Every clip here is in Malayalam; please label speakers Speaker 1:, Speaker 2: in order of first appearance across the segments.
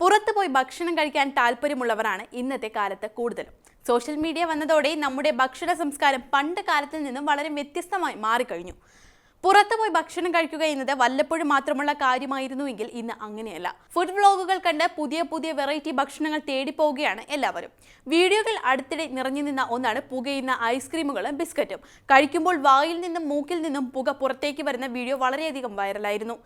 Speaker 1: പുറത്തു പോയി ഭക്ഷണം കഴിക്കാൻ താല്പര്യമുള്ളവരാണ് ഇന്നത്തെ കാലത്ത് കൂടുതലും. സോഷ്യൽ മീഡിയ വന്നതോടെ നമ്മുടെ ഭക്ഷണ സംസ്കാരം പണ്ട് കാലത്തിൽ നിന്നും വളരെ വ്യത്യസ്തമായി മാറിക്കഴിഞ്ഞു. പുറത്തു പോയി ഭക്ഷണം കഴിക്കുക എന്നത് വല്ലപ്പോഴും മാത്രമുള്ള കാര്യമായിരുന്നുവെങ്കിൽ ഇന്ന് അങ്ങനെയല്ല. ഫുഡ് വ്ളോഗുകൾ കണ്ട് പുതിയ പുതിയ വെറൈറ്റി ഭക്ഷണങ്ങൾ തേടി പോവുകയാണ് എല്ലാവരും. വീഡിയോകൾ അടുത്തിടെ നിറഞ്ഞു നിന്ന ഒന്നാണ് പുകയുന്ന ഐസ്ക്രീമുകളും ബിസ്ക്കറ്റും. കഴിക്കുമ്പോൾ വായിൽ നിന്നും മൂക്കിൽ നിന്നും പുക പുറത്തേക്ക് വരുന്ന വീഡിയോ വളരെയധികം വൈറലായിരുന്നു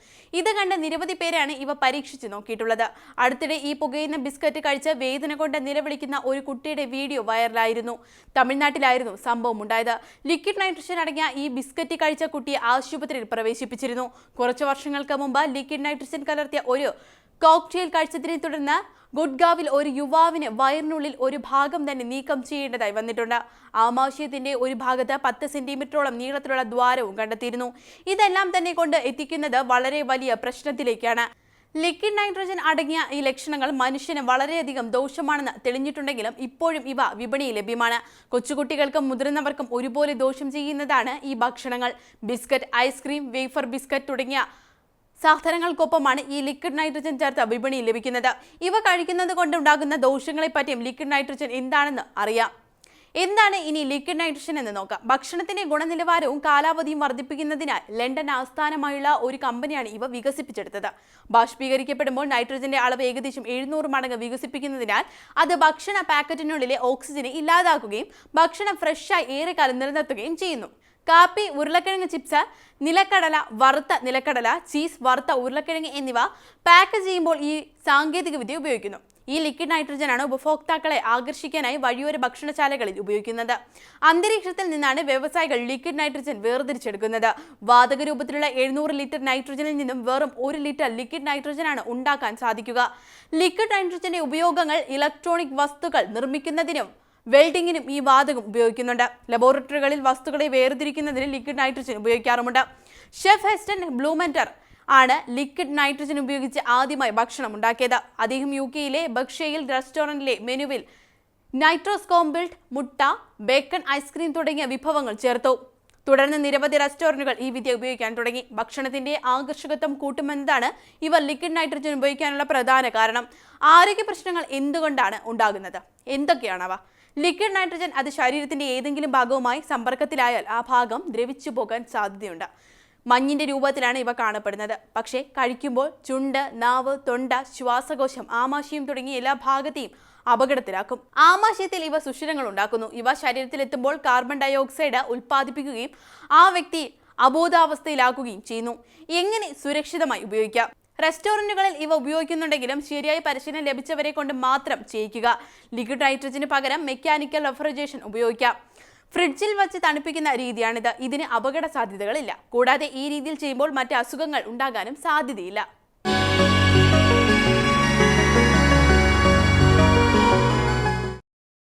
Speaker 1: ഇത് കണ്ട് നിരവധി പേരാണ് ഇവ പരീക്ഷിച്ച് നോക്കിയിട്ടുള്ളത്. അടുത്തിടെ ഈ പുകയുന്ന ബിസ്ക്കറ്റ് കഴിച്ച് വേദന കൊണ്ട് നിലവിളിക്കുന്ന ഒരു കുട്ടിയുടെ വീഡിയോ വൈറലായിരുന്നു തമിഴ്നാട്ടിലായിരുന്നു സംഭവം ഉണ്ടായത്. ലിക്വിഡ് നൈട്രഷൻ അടങ്ങിയ ഈ ബിസ്ക്കറ്റ് കഴിച്ച കുട്ടിയെ ആശുപത്രിയിൽ പ്രവേശിപ്പിച്ചിരുന്നു. കുറച്ചു വർഷങ്ങൾക്ക് മുമ്പ് ലിക്വിഡ് നൈട്രജൻ കലർത്തിയ ഒരു കോക്ടെയിൽ കഴിച്ചതിനെ തുടർന്ന് ഗുഡ്ഗാവിൽ ഒരു യുവാവിന് വയറിനുള്ളിൽ ഒരു ഭാഗം തന്നെ നീക്കം ചെയ്യേണ്ടതായി വന്നിട്ടുണ്ട്. ആമാശയത്തിന്റെ ഒരു ഭാഗത്ത് പത്ത് സെന്റിമീറ്ററോളം നീളത്തിലുള്ള ദ്വാരവും കണ്ടെത്തിയിരുന്നു. ഇതെല്ലാം തന്നെ കൊണ്ട് എത്തിക്കുന്നത് വളരെ വലിയ പ്രശ്നത്തിലേക്കാണ്. ലിക്വിഡ് നൈട്രജൻ അടങ്ങിയ ഈ ലക്ഷണങ്ങൾ മനുഷ്യന് വളരെയധികം ദോഷമാണെന്ന് തെളിഞ്ഞിട്ടുണ്ടെങ്കിലും ഇപ്പോഴും ഇവ വിപണിയിൽ ലഭ്യമാണ്. കൊച്ചുകുട്ടികൾക്കും മുതിർന്നവർക്കും ഒരുപോലെ ദോഷം ചെയ്യുന്നതാണ് ഈ ഭക്ഷണങ്ങൾ. ബിസ്ക്കറ്റ് ഐസ്ക്രീം വേഫർ ബിസ്ക്കറ്റ് തുടങ്ങിയ സാധനങ്ങൾക്കൊപ്പമാണ് ഈ ലിക്വിഡ് നൈട്രജൻ ചേർത്ത് വിപണിയിൽ ലഭിക്കുന്നത്. ഇവ കഴിക്കുന്നത് കൊണ്ടുണ്ടാകുന്ന ദോഷങ്ങളെപ്പറ്റിയും ലിക്വിഡ് നൈട്രജൻ എന്താണെന്ന് അറിയാം. എന്താണ് ഇനി ലിക്വിഡ് നൈട്രജൻ എന്ന് നോക്കാം. ഭക്ഷണത്തിന്റെ ഗുണനിലവാരവും കാലാവധിയും വർദ്ധിപ്പിക്കുന്നതിനാൽ ലണ്ടൻ ആസ്ഥാനമായുള്ള ഒരു കമ്പനിയാണ് ഇവ വികസിപ്പിച്ചെടുത്തത്. ബാഷ്പീകരിക്കപ്പെടുമ്പോൾ നൈട്രജന്റെ അളവ് ഏകദേശം എഴുന്നൂറ് മടങ്ങ് വികസിപ്പിക്കുന്നതിനാൽ അത് ഭക്ഷണ പാക്കറ്റിനുള്ളിലെ ഓക്സിജനെ ഇല്ലാതാക്കുകയും ഭക്ഷണം ഫ്രഷായി ഏറെക്കാലം നിലനിർത്തുകയും ചെയ്യുന്നു. കാപ്പി ഉരുളക്കിഴങ്ങ് ചിപ്സ് നിലക്കടല വറുത്ത നിലക്കടല ചീസ് വറുത്ത ഉരുളക്കിഴങ്ങ് എന്നിവ പാക്ക് ചെയ്യുമ്പോൾ ഈ സാങ്കേതികവിദ്യ ഉപയോഗിക്കുന്നു. ഈ ലിക്വിഡ് നൈട്രജനാണ് ഉപഭോക്താക്കളെ ആകർഷിക്കാനായി വഴിയോര ഭക്ഷണശാലകളിൽ ഉപയോഗിക്കുന്നത്. അന്തരീക്ഷത്തിൽ നിന്നാണ് വ്യവസായികൾ ലിക്വിഡ് നൈട്രജൻ വേർതിരിച്ചെടുക്കുന്നത്. വാതക രൂപത്തിലുള്ള എഴുന്നൂറ് ലിറ്റർ നൈട്രജനിൽ നിന്നും വെറും ഒരു ലിറ്റർ ലിക്വിഡ് നൈട്രജൻ ആണ് ഉണ്ടാക്കാൻ സാധിക്കുക. ലിക്വിഡ് നൈട്രജന്റെ ഉപയോഗങ്ങൾ ഇലക്ട്രോണിക് വസ്തുക്കൾ നിർമ്മിക്കുന്നതിനും വെൽഡിങ്ങിനും ഈ വാതകം ഉപയോഗിക്കുന്നുണ്ട്. ലബോറട്ടറികളിൽ വസ്തുക്കളെ വേർതിരിക്കുന്നതിന് ലിക്വിഡ് നൈട്രജൻ ഉപയോഗിക്കാറുമുണ്ട്. ഷെഫ് ഹെസ്റ്റൻ ബ്ലൂമെന്റർ ആണ് ലിക്വിഡ് നൈട്രജൻ ഉപയോഗിച്ച് ആദ്യമായി ഭക്ഷണം ഉണ്ടാക്കിയത്. അദ്ദേഹം യു കെയിലെ ബക്ഷയിൽ റെസ്റ്റോറന്റിലെ മെനുവിൽ നൈട്രോസ്കോംബിൾഡ് മുട്ട ബേക്കൺ ഐസ്ക്രീം തുടങ്ങിയ വിഭവങ്ങൾ ചേർത്തു. തുടർന്ന് നിരവധി റെസ്റ്റോറന്റുകൾ ഈ വിദ്യ ഉപയോഗിക്കാൻ തുടങ്ങി. ഭക്ഷണത്തിന്റെ ആകർഷകത്വം കൂട്ടുമെന്നതാണ് ഇവർ ലിക്വിഡ് നൈട്രജൻ ഉപയോഗിക്കാനുള്ള പ്രധാന കാരണം. ആരോഗ്യ പ്രശ്നങ്ങൾ എന്തുകൊണ്ടാണ് ഉണ്ടാകുന്നത്? എന്തൊക്കെയാണവ? ലിക്വിഡ് നൈട്രജൻ അത് ശരീരത്തിന്റെ ഏതെങ്കിലും ഭാഗവുമായി സമ്പർക്കത്തിലായാൽ ആ ഭാഗം ദ്രവിച്ചു പോകാൻ സാധ്യതയുണ്ട്. മഞ്ഞിന്റെ രൂപത്തിലാണ് ഇവ കാണപ്പെടുന്നത്. പക്ഷേ കഴിക്കുമ്പോൾ ചുണ്ട് നാവ് തൊണ്ട ശ്വാസകോശം ആമാശയം തുടങ്ങിയ എല്ലാ ഭാഗത്തെയും അപകടത്തിലാക്കും. ആമാശയത്തിൽ ഇവ സുഷിരങ്ങൾ ഉണ്ടാക്കുന്നു. ഇവ ശരീരത്തിലെത്തുമ്പോൾ കാർബൺ ഡയോക്സൈഡ് ഉൽപ്പാദിപ്പിക്കുകയും ആ വ്യക്തി അബോധാവസ്ഥയിലാക്കുകയും ചെയ്യുന്നു. എങ്ങനെ സുരക്ഷിതമായി ഉപയോഗിക്കാം? റെസ്റ്റോറന്റുകളിൽ ഇവ ഉപയോഗിക്കുന്നുണ്ടെങ്കിലും ശരിയായ പരിശീലനം ലഭിച്ചവരെ കൊണ്ട് മാത്രം ചെയ്യിക്കുക. ലിക്വിഡ് നൈട്രജന് പകരം മെക്കാനിക്കൽ റെഫ്രിജറേഷൻ ഉപയോഗിക്കാം. ഫ്രിഡ്ജിൽ വച്ച് തണുപ്പിക്കുന്ന രീതിയാണിത്. ഇതിന് അപകട സാധ്യതകളില്ല കൂടാതെ ഈ രീതിയിൽ ചെയ്യുമ്പോൾ മറ്റ് അസുഖങ്ങൾ ഉണ്ടാകാനും സാധ്യതയില്ല.